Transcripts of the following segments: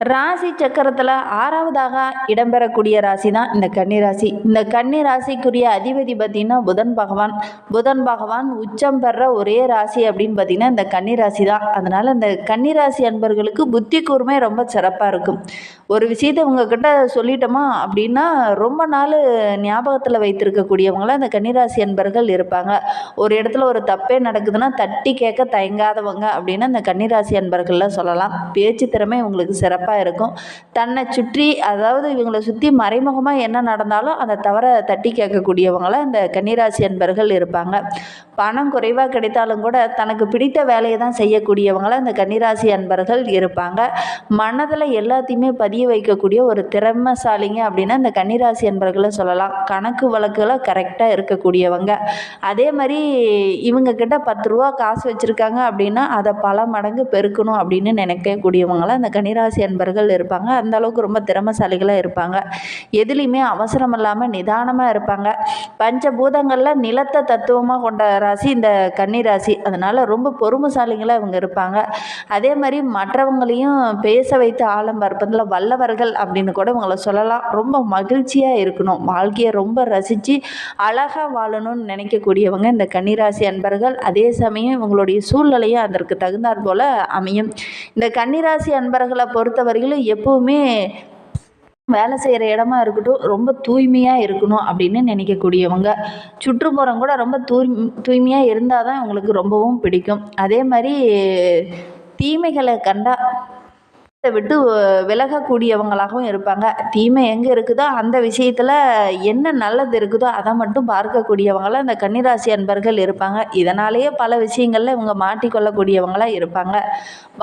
ராசி சக்கரத்தில் ஆறாவதாக இடம்பெறக்கூடிய ராசி தான் இந்த கன்னி ராசி இந்த கன்னி ராசிக்குரிய அதிபதி பார்த்திங்கன்னா புதன் பகவான். புதன் பகவான் உச்சம் பெற ஒரே ராசி அப்படின்னு பார்த்திங்கன்னா இந்த கன்னி ராசி தான் அதனால் இந்த கன்னி ராசி அன்பர்களுக்கு புத்தி கூர்மை ரொம்ப சிறப்பாக இருக்கும். ஒரு விஷயத்தை உங்ககிட்ட சொல்லிட்டோமா அப்படின்னா ரொம்ப நாள் ஞாபகத்தில் வைத்திருக்கக்கூடியவங்களாம் இந்த கன்னிராசி அன்பர்கள் இருப்பாங்க. ஒரு இடத்துல ஒரு தப்பே நடக்குதுன்னா தட்டி கேட்க தயங்காதவங்க அப்படின்னு இந்த கன்னிராசி அன்பர்கள்லாம் சொல்லலாம். பேச்சு திறமை உங்களுக்கு சிறப்பு. சிறப்பாக இருக்கும். தன்னை சுற்றி அதாவது இவங்களை சுற்றி மறைமுகமாக என்ன நடந்தாலும் அந்த தவறை தட்டி கேட்கக்கூடியவங்களாம் இந்த கன்னிராசி அன்பர்கள் இருப்பாங்க. பணம் குறைவாக கிடைத்தாலும் கூட தனக்கு பிடித்த வேலையை தான் செய்யக்கூடியவங்களாம் இந்த கன்னிராசி அன்பர்கள் இருப்பாங்க. மனதில் எல்லாத்தையுமே பதிய வைக்கக்கூடிய ஒரு திறமைசாலிங்க அப்படின்னா இந்த கன்னிராசி அன்பர்களை சொல்லலாம். கணக்கு வழக்குகளை கரெக்டாக இருக்கக்கூடியவங்க. அதே மாதிரி இவங்க கிட்ட பத்து ரூபா காசு வச்சுருக்காங்க அப்படின்னா அதை பல மடங்கு பெருக்கணும் அப்படின்னு நினைக்கக்கூடியவங்களாம் இந்த கன்னிராசி அன்பர்கள் நண்பர்கள் இருப்பாங்க. அந்த அளவுக்கு ரொம்ப திறமசாலிகளாக இருப்பாங்க. எதுலேயுமே அவசரம் இல்லாமல் நிதானமாக இருப்பாங்க. பஞ்சபூதங்களில் நிலத்தை தத்துவமாக கொண்ட ராசி இந்த கன்னி ராசி. அதனால் ரொம்ப பொறுமைசாலிகளாக இவங்க இருப்பாங்க. அதே மாதிரி மற்றவங்களையும் பேச வைத்து ஆழம் பார்ப்பதில் வல்லவர்கள் அப்படின்னு கூட இவங்களை சொல்லலாம். ரொம்ப மகிழ்ச்சியாக இருக்கணும். வாழ்க்கையை ரொம்ப ரசித்து அழகாக வாழணும்னு நினைக்கக்கூடியவங்க இந்த கன்னிராசி அன்பர்கள். அதே சமயம் இவங்களுடைய சூழ்நிலையும் அதற்கு தகுந்தாற் போல் அமையும். இந்த கன்னிராசி அன்பர்களை பொறுத்தவரையிலும் எப்போவுமே வேலை செய்கிற இடமா இருக்கட்டும் ரொம்ப தூய்மையாக இருக்கணும் அப்படின்னு நினைக்கக்கூடியவங்க. சுற்றுப்புறம் கூட ரொம்ப தூய் தூய்மையாக இருந்தால் தான் இவங்களுக்கு ரொம்பவும் பிடிக்கும். அதே மாதிரி தீமைகளை கண்டா விட்டு விலகக்கூடியவங்களாகவும் இருப்பாங்க. தீமை எங்கே இருக்குதோ அந்த விஷயத்தில் என்ன நல்லது இருக்குதோ அதை மட்டும் பார்க்கக்கூடியவங்களாக இந்த கன்னிராசி அன்பர்கள் இருப்பாங்க. இதனாலேயே பல விஷயங்களில் இவங்க மாட்டிக்கொள்ளக்கூடியவங்களாக இருப்பாங்க.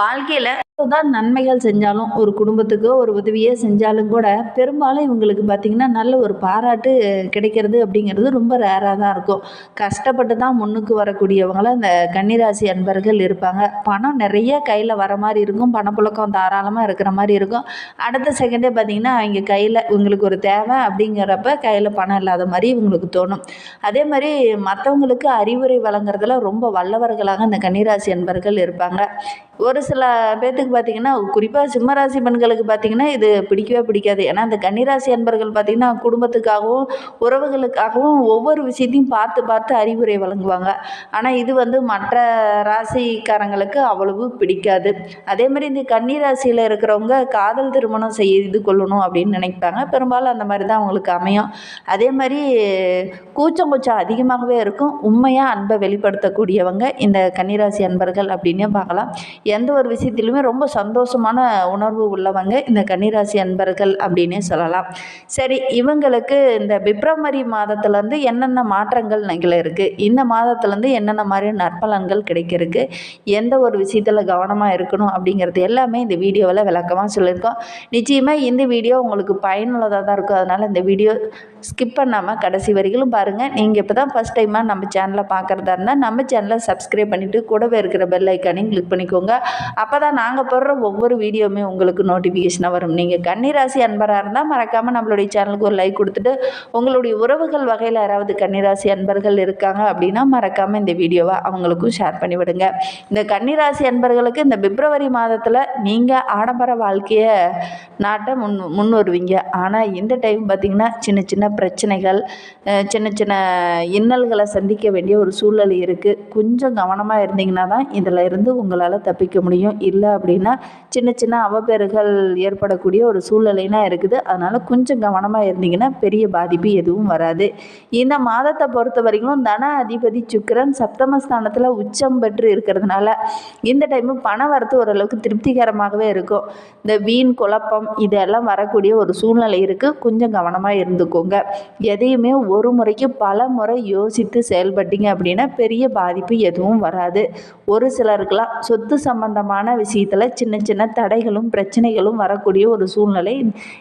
வாழ்க்கையில் தான் நன்மைகள் செஞ்சாலும் ஒரு குடும்பத்துக்கோ ஒரு உதவியே செஞ்சாலும் கூட பெரும்பாலும் இவங்களுக்கு பார்த்திங்கன்னா நல்ல ஒரு பாராட்டு கிடைக்கிறது அப்படிங்கிறது ரொம்ப ரேராக தான் இருக்கும். கஷ்டப்பட்டு தான் முன்னுக்கு வரக்கூடியவங்களாம் இந்த கன்னிராசி அன்பர்கள் இருப்பாங்க. பணம் நிறைய கையில் வர மாதிரி இருக்கும். பணப்புழக்கம் தாராளமாக இருக்கிற மாதிரி இருக்கும். அடுத்த செகண்டே பார்த்திங்கன்னா அவங்க கையில் இவங்களுக்கு ஒரு தேவை அப்படிங்கிறப்ப கையில் பணம் இல்லாத மாதிரி இவங்களுக்கு தோணும். அதே மாதிரி மற்றவங்களுக்கு அறிவுரை வழங்குறதுல ரொம்ப வல்லவர்களாக இந்த கன்னிராசி அன்பர்கள் இருப்பாங்க. ஒரு சில பேர்த்துக்கு பார்த்திங்கன்னா குறிப்பாக சிம்மராசி பெண்களுக்கு பார்த்திங்கன்னா இது பிடிக்கவே பிடிக்காது. ஏன்னா அந்த கன்னிராசி அன்பர்கள் பார்த்திங்கன்னா குடும்பத்துக்காகவும் உறவுகளுக்காகவும் ஒவ்வொரு விஷயத்தையும் பார்த்து பார்த்து அறிவுரை வழங்குவாங்க. ஆனால் இது வந்து மற்ற ராசிக்காரங்களுக்கு அவ்வளவு பிடிக்காது. அதே மாதிரி இந்த கன்னிராசியில் இருக்கிறவங்க காதல் திருமணம் செய்து கொள்ளணும் அப்படின்னு நினைப்பாங்க. பெரும்பாலும் அந்த மாதிரி தான் அவங்களுக்கு அமையும். அதே மாதிரி கூச்சம் கூச்சம் அதிகமாகவே இருக்கும். உண்மையாக அன்பை வெளிப்படுத்தக்கூடியவங்க இந்த கன்னிராசி அன்பர்கள் அப்படின்னே பார்க்கலாம். எந்த ஒரு விஷயத்திலுமே ரொம்ப ரொம்ப சந்தோஷமான உணர்வு உள்ளவங்க இந்த கன்னிராசி அன்பர்கள் அப்படின்னே சொல்லலாம். சரி இவங்களுக்கு இந்த பிப்ரவரி மாதத்துலேருந்து என்னென்ன மாற்றங்கள் நிகழ இருக்குது இந்த மாதத்துலேருந்து என்னென்ன மாதிரி நற்பலன்கள் கிடைக்கிறதுக்கு எந்த ஒரு விஷயத்தில் கவனமாக இருக்கணும் அப்படிங்கிறது எல்லாமே இந்த வீடியோவில் விளக்கமாக சொல்லியிருக்கோம். நிச்சயமாக இந்த வீடியோ உங்களுக்கு பயனுள்ளதாக தான் இருக்கும். அதனால் இந்த வீடியோ ஸ்கிப் பண்ணாமல் கடைசி வரைக்கும் பாருங்கள் நீங்கள் இப்போ தான் ஃபஸ்ட் டைமாக நம்ம சேனலை பார்க்குறதா இருந்தால் நம்ம சேனலை சப்ஸ்கிரைப் பண்ணிவிட்டு கூடவே இருக்கிற பெல் ஐக்கானையும் கிளிக் பண்ணிக்கோங்க. அப்போ தான் நாங்கள் போடுற ஒவ்வொரு வீடியோவுமே உங்களுக்கு நோட்டிஃபிகேஷனாக வரும். நீங்கள் கன்னிராசி அன்பராக இருந்தால் மறக்காமல் நம்மளுடைய சேனலுக்கு ஒரு லைக் கொடுத்துட்டு உங்களுடைய உறவுகள் வகையில் யாராவது கன்னிராசி அன்பர்கள் இருக்காங்க அப்படின்னா மறக்காமல் இந்த வீடியோவை அவங்களுக்கும் ஷேர் பண்ணிவிடுங்க. இந்த கன்னிராசி அன்பர்களுக்கு இந்த பிப்ரவரி மாதத்தில் நீங்கள் ஆடம்பர வாழ்க்கையை நாட்டை முன் முன் வருவீங்க ஆனால் இந்த டைம் பார்த்திங்கன்னா சின்ன சின்ன பிரச்சனைகள் சின்ன சின்ன இன்னல்களை சந்திக்க வேண்டிய ஒரு சூழ்நிலை இருக்குது கொஞ்சம் கவனமாக இருந்தீங்கன்னா தான் இதில் இருந்து உங்களால் தப்பிக்க முடியும். இல்லை அப்படி அப்படின்னா சின்ன சின்ன அவப்பெறுகள் ஏற்படக்கூடிய ஒரு சூழ்நிலைனா இருக்குது. அதனால் கொஞ்சம் கவனமாக இருந்தீங்கன்னா பெரிய பாதிப்பு எதுவும் வராது. இந்த மாதத்தை பொறுத்த வரைக்கும் தன அதிபதி சுக்கரன் சப்தமஸ்தானத்தில் உச்சம் பெற்று இருக்கிறதுனால இந்த டைமு பண வரத்து ஓரளவுக்கு திருப்திகரமாகவே இருக்கும். இந்த வீண் குழப்பம் இதெல்லாம் வரக்கூடிய ஒரு சூழ்நிலை இருக்குது கொஞ்சம் கவனமாக இருந்துக்கோங்க. எதையுமே ஒரு முறைக்கு பல முறை யோசித்து செயல்பட்டீங்க அப்படின்னா பெரிய பாதிப்பு எதுவும் வராது. ஒரு சிலருக்கெல்லாம் சொத்து சம்பந்தமான விஷயத்தில் சின்ன சின்ன தடைகளும் பிரச்சனைகளும் வரக்கூடிய ஒரு சூழ்நிலை.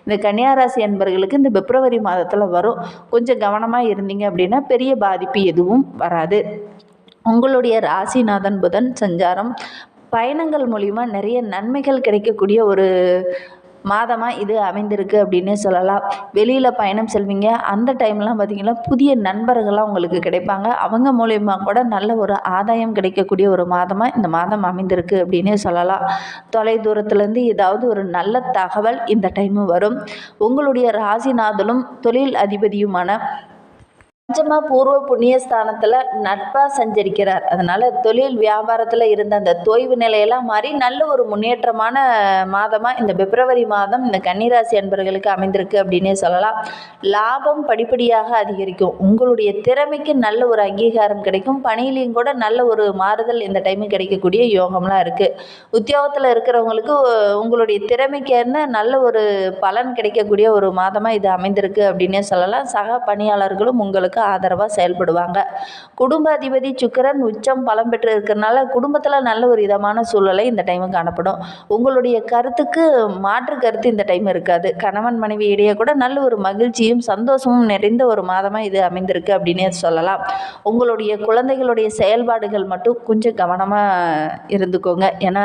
இந்த கன்னியாராசி அன்பர்களுக்கு இந்த பிப்ரவரி மாதத்தில் வரும். கொஞ்சம் கவனமாக இருந்தீங்க அப்படின்னா பெரிய பாதிப்பு எதுவும் வராது. உங்களுடைய ராசிநாதன் புதன் சஞ்சாரம் பயணங்கள் மூலிமா நிறைய நன்மைகள் கிடைக்கக்கூடிய ஒரு மாதமாக இது அமைந்திருக்கு அப்படின்னே சொல்லலாம். வெளியில் பயணம் செல்வீங்க. அந்த டைம்லாம் பார்த்தீங்கன்னா புதிய நண்பர்கள்லாம் உங்களுக்கு கிடைப்பாங்க. அவங்க மூலயமா கூட நல்ல ஒரு ஆதாயம் கிடைக்கக்கூடிய ஒரு மாதமாக இந்த மாதம் அமைந்திருக்கு அப்படின்னே சொல்லலாம். தொலை தூரத்துலேருந்து ஏதாவது ஒரு நல்ல தகவல் இந்த டைமு வரும். உங்களுடைய ராசிநாதனும் தொழில் அதிபதியுமான பஞ்சமா பூர்வ புண்ணியஸ்தானத்தில் நட்பாக சஞ்சரிக்கிறார். அதனால் தொழில் வியாபாரத்தில் இருந்த அந்த தொய்வு நிலையெல்லாம் மாறி நல்ல ஒரு முன்னேற்றமான மாதமாக இந்த பிப்ரவரி மாதம் இந்த கன்னிராசி அன்பர்களுக்கு அமைந்திருக்கு அப்படின்னே சொல்லலாம். லாபம் படிப்படியாக அதிகரிக்கும். உங்களுடைய திறமைக்கு நல்ல ஒரு அங்கீகாரம் கிடைக்கும். பணியிலையும் கூட நல்ல ஒரு மாறுதல் இந்த டைமு கிடைக்கக்கூடிய யோகம்லாம் இருக்குது உத்தியோகத்தில் இருக்கிறவங்களுக்கு உங்களுடைய திறமைக்கேன்னு நல்ல ஒரு பலன் கிடைக்கக்கூடிய ஒரு மாதமாக இது அமைந்திருக்கு அப்படின்னே சொல்லலாம். சக பணியாளர்களும் உங்களுக்கு ஆதரவாக செயல்படுவாங்க. குடும்ப அதிபதி சுக்கிரன் உச்சம் பலம் பெற்று இருக்கிறனால குடும்பத்தில் நல்ல ஒரு இதமான சூழலை இந்த டைமு காணப்படும். உங்களுடைய கருத்துக்கு மாற்று கருத்து இந்த டைம் இருக்காது. கணவன் மனைவி இடையே கூட நல்ல ஒரு மகிழ்ச்சியும் சந்தோஷமும் நிறைந்த ஒரு மாதமாக இது அமைந்திருக்கு அப்படின்னே சொல்லலாம். உங்களுடைய குழந்தைகளுடைய செயல்பாடுகள் மட்டும் கொஞ்சம் கவனமாக இருந்துக்கோங்க. ஏன்னா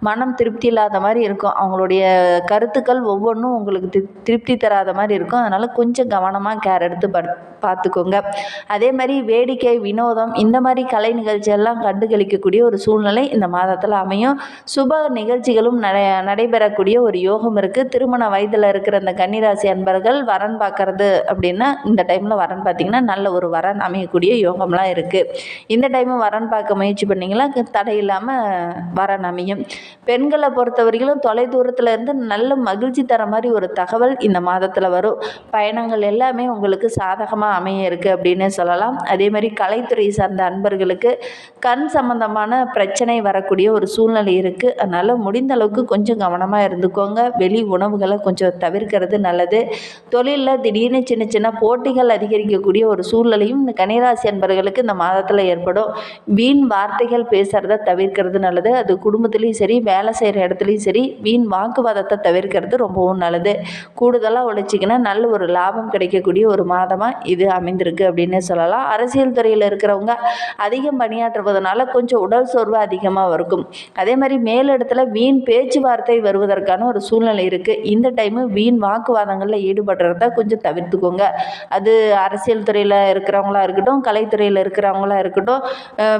மனம் திருப்தி இல்லாத மாதிரி இருக்கும். அவங்களுடைய கருத்துக்கள் ஒவ்வொன்றும் உங்களுக்கு திருப்தி தராத மாதிரி இருக்கும். அதனால் கொஞ்சம் கவனமாக கேர் எடுத்து பட் பார்த்துக்கோங்க. அதே மாதிரி வேடிக்கை வினோதம் இந்த மாதிரி கலை நிகழ்ச்சியெல்லாம் கண்டுகளிக்கக்கூடிய ஒரு சூழ்நிலை இந்த மாதத்தில் அமையும். சுப நிகழ்ச்சிகளும் நடை நடைபெறக்கூடிய ஒரு யோகம் இருக்குது திருமண வயதில் இருக்கிற அந்த கன்னிராசி அன்பர்கள் வரன் பார்க்கறது அப்படின்னா இந்த டைமில் வரன் பார்த்திங்கன்னா நல்ல ஒரு வரன் அமையக்கூடிய யோகம்லாம் இருக்குது இந்த டைமும் வரன் பார்க்க முயற்சி பண்ணிங்கன்னா தடை இல்லாமல் வரன் அமையும். பெண்களை பொறுத்தவரையிலும் தொலை தூரத்தில் இருந்து நல்ல மகிழ்ச்சி தர மாதிரி ஒரு தகவல் இந்த மாதத்தில் வரும். பயணங்கள் எல்லாமே உங்களுக்கு சாதகமாக அமைய இருக்குது அப்படின்னு சொல்லலாம். அதே மாதிரி கலைத்துறை சார்ந்த அன்பர்களுக்கு கண் சம்பந்தமான பிரச்சனை வரக்கூடிய ஒரு சூழ்நிலை இருக்குது அதனால் முடிந்த அளவுக்கு கொஞ்சம் கவனமாக இருந்துக்கோங்க. வெளி உணவுகளை கொஞ்சம் தவிர்க்கிறது நல்லது. தொழிலில் திடீர்னு சின்ன சின்ன போட்டிகள் அதிகரிக்கக்கூடிய ஒரு சூழ்நிலையும் இந்த கனிராசி அன்பர்களுக்கு இந்த மாதத்தில் ஏற்படும். வீண் வார்த்தைகள் பேசுகிறத தவிர்க்கிறது நல்லது. அது குடும்பத்துலேயும் சரி வேலை செய்கிற இடத்துலையும் சரி வீண் வாக்குவாதத்தை தவிர்க்கிறது ரொம்பவும் நல்லது. கூடுதலாக உழைச்சிங்கன்னா நல்ல ஒரு லாபம் கிடைக்கக்கூடிய ஒரு மாதமாக இது அமைந்திருக்கு அப்படின்னே சொல்லலாம். அரசியல் துறையில் இருக்கிறவங்க அதிகம் பணியாற்றுவதனால கொஞ்சம் உடல் சோர்வு அதிகமாக இருக்கும். அதே மாதிரி மேலிடத்தில் வீண் பேச்சுவார்த்தை வருவதற்கான ஒரு சூழ்நிலை இருக்குது இந்த டைமு வீண் வாக்குவாதங்களில் ஈடுபடுறத கொஞ்சம் தவிர்த்துக்கோங்க. அது அரசியல் துறையில் இருக்கிறவங்களா இருக்கட்டும் கலைத்துறையில் இருக்கிறவங்களா இருக்கட்டும்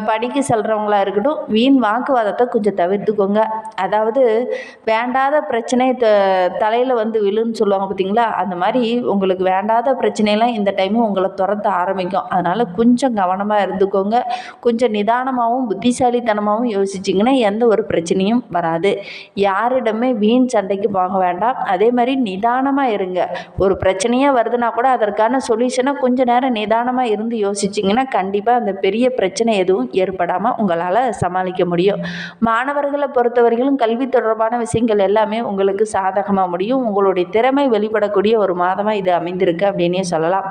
படிக்க பணிக்கு செல்கிறவங்களா இருக்கட்டும் வீண் வாக்குவாதத்தை கொஞ்சம் தவிர்த்துக்கோங்க. அதாவது வேண்டாத பிரச்சனை த தலையில் வந்து விழுன்னு சொல்லுவாங்க பார்த்தீங்களா அந்த மாதிரி உங்களுக்கு வேண்டாத பிரச்சனையெல்லாம் இந்த டைமு உங்களை துரத்த ஆரம்பிக்கும். அதனால் கொஞ்சம் கவனமாக இருந்துக்கோங்க. கொஞ்சம் நிதானமாகவும் புத்திசாலித்தனமாகவும் யோசிச்சிங்கன்னா எந்த ஒரு பிரச்சனையும் வராது. யாரிடமே வீண் சண்டைக்கு போக வேண்டாம். அதே மாதிரி நிதானமாக இருங்க. ஒரு பிரச்சனையாக வருதுன்னா கூட அதற்கான சொல்யூஷனை கொஞ்ச நேரம் நிதானமாக இருந்து யோசிச்சிங்கன்னா கண்டிப்பாக அந்த பெரிய பிரச்சனை எதுவும் ஏற்படாமல் உங்களால் சமாளிக்க முடியும். மாணவர்களை பொறுத்தவரையிலும் கல்வி தொடர்பான விஷயங்கள் எல்லாமே உங்களுக்கு சாதகமாக முடியும். உங்களுடைய திறமை வெளிப்படக்கூடிய ஒரு மாதமாக இது அமைந்திருக்கு அப்படின்னே சொல்லலாம்.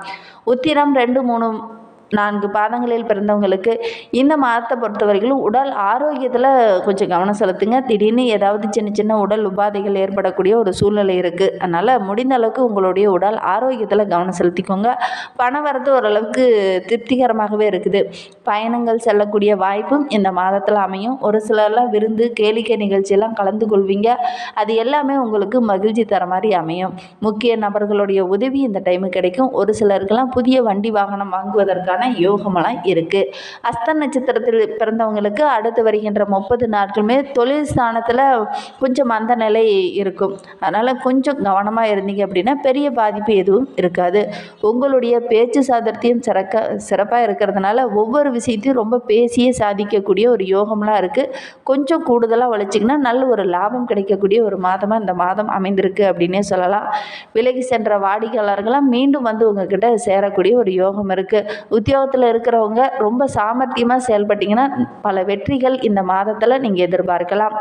உத்திரம் ரெண்டு மூணு நான்கு பாதங்களில் பிறந்தவங்களுக்கு இந்த மாதத்தை பொறுத்தவரைக்கும் உடல் ஆரோக்கியத்தில் கொஞ்சம் கவனம் செலுத்துங்க. திடீர்னு ஏதாவது சின்ன சின்ன உடல் உபாதைகள் ஏற்படக்கூடிய ஒரு சூழ்நிலை இருக்குது அதனால் முடிந்த அளவுக்கு உங்களுடைய உடல் ஆரோக்கியத்தில் கவனம் செலுத்திக்கோங்க. பண வரத்து ஓரளவுக்கு திருப்திகரமாகவே இருக்குது. பயணங்கள் செல்லக்கூடிய வாய்ப்பும் இந்த மாதத்தில் அமையும். ஒரு சிலர்லாம் விருந்து கேளிக்கை நிகழ்ச்சியெல்லாம் கலந்து கொள்வீங்க. அது எல்லாமே உங்களுக்கு மகிழ்ச்சி தர மாதிரி அமையும். முக்கிய நபர்களுடைய உதவி இந்த டைமு கிடைக்கும். ஒரு சிலருக்கெல்லாம் புதிய வண்டி வாகனம் வாங்குவதற்கான யோகமெல்லாம் இருக்குது அஸ்த நட்சத்திரத்தில் பிறந்தவங்களுக்கு அடுத்து வருகின்ற முப்பது நாட்களுமே தொழில் ஸ்தானத்தில் கொஞ்சம் மந்த நிலை இருக்கும். அதனால் கொஞ்சம் கவனமாக இருந்தீங்க அப்படின்னா பெரிய பாதிப்பு எதுவும் இருக்காது. உங்களுடைய பேச்சு சாதர்த்தியம் சிறக்க சிறப்பாக இருக்கிறதுனால ஒவ்வொரு விஷயத்தையும் ரொம்ப பேசியே சாதிக்கக்கூடிய ஒரு யோகம்லாம் இருக்குது கொஞ்சம் கூடுதலாக வளைச்சிங்கன்னா நல்ல ஒரு லாபம் கிடைக்கக்கூடிய ஒரு மாதமாக இந்த மாதம் அமைந்திருக்கு அப்படின்னே சொல்லலாம். விலகி சென்ற வாடிக்கையாளர்களாக மீண்டும் வந்து உங்ககிட்ட சேரக்கூடிய ஒரு யோகம் இருக்குது உத்தியோகத்தில் இருக்கிறவங்க ரொம்ப சாமர்த்தியமாக செயல்பட்டீங்கன்னா பல வெற்றிகள் இந்த மாதத்தில் நீங்கள் எதிர்பார்க்கலாம்.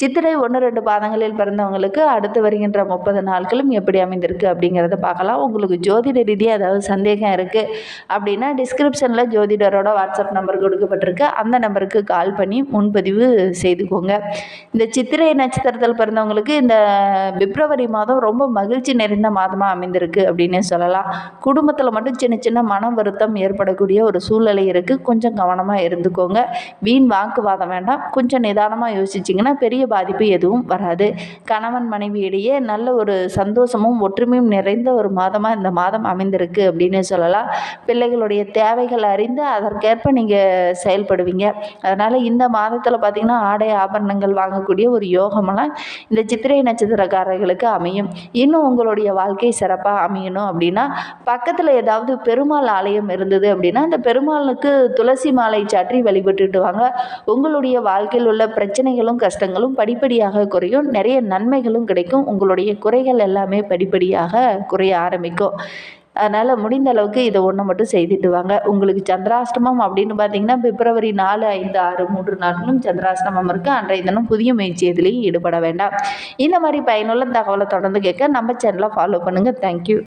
சித்திரை ஒன்று ரெண்டு பாதங்களில் பிறந்தவங்களுக்கு அடுத்து வருகின்ற முப்பது நாட்களும் எப்படி அமைந்திருக்கு அப்படிங்கிறத பார்க்கலாம். உங்களுக்கு ஜோதிட ரீதியாக ஏதாவது சந்தேகம் இருக்குது அப்படின்னா டிஸ்கிரிப்ஷனில் ஜோதிடரோட வாட்ஸ்அப் நம்பர் கொடுக்கப்பட்டிருக்கு. அந்த நம்பருக்கு கால் பண்ணி முன்பதிவு செய்துக்கோங்க. இந்த சித்திரை நட்சத்திரத்தில் பிறந்தவங்களுக்கு இந்த பிப்ரவரி மாதம் ரொம்ப மகிழ்ச்சி நிறைந்த மாதமாக அமைந்திருக்கு அப்படின்னு சொல்லலாம். குடும்பத்தில் மட்டும் சின்ன சின்ன மன வருத்தம் ஏற்படும் ஏற்படக்கூடிய ஒரு சூழ்நிலை இருக்குது கொஞ்சம் கவனமாக இருந்துக்கோங்க. வீண் வாக்குவாதம் வேண்டாம். கொஞ்சம் நிதானமாக யோசிச்சிங்கன்னா பெரிய பாதிப்பு எதுவும் வராது. கணவன் மனைவியிடையே நல்ல ஒரு சந்தோஷமும் ஒற்றுமையும் நிறைந்த ஒரு மாதமாக இந்த மாதம் அமைந்திருக்கு அப்படின்னு சொல்லலாம். பிள்ளைகளுடைய தேவைகள் அறிந்து அதற்கேற்ப நீங்கள் செயல்படுவீங்க. அதனால் இந்த மாதத்தில் பார்த்திங்கன்னா ஆடை ஆபரணங்கள் வாங்கக்கூடிய ஒரு யோகமெல்லாம் இந்த சித்திரை நட்சத்திரக்காரர்களுக்கு அமையும். இன்னும் உங்களுடைய வாழ்க்கை சிறப்பாக அமையணும் அப்படின்னா பக்கத்தில் ஏதாவது பெருமாள் ஆலயம் இருந்தது அப்படின்னா அந்த பெருமாளுக்கு துளசி மாலை சாற்றி வழிபட்டுட்டு வாங்க உங்களுடைய வாழ்க்கையில் உள்ள பிரச்சனைகளும் கஷ்டங்களும் படிப்படியாக குறையும். நிறைய நன்மைகளும் கிடைக்கும். உங்களுடைய குறைகள் எல்லாமே படிப்படியாக குறைய ஆரம்பிக்கும். அதனால் முடிந்த அளவுக்கு இதை ஒன்று மட்டும் செய்துட்டு வாங்க. உங்களுக்கு சந்திராஷ்டமம் அப்படின்னு பார்த்தீங்கன்னா பிப்ரவரி நாலு ஐந்து ஆறு மூன்று நாட்களும் சந்திராஷ்டமம் இருக்குது அன்றைய தினம் புதிய முயற்சி எதுலேயும் ஈடுபட வேண்டாம். இந்த மாதிரி பயனுள்ள தகவலை தொடர்ந்து கேட்க நம்ம சேனலை ஃபாலோ பண்ணுங்கள் தேங்க்யூ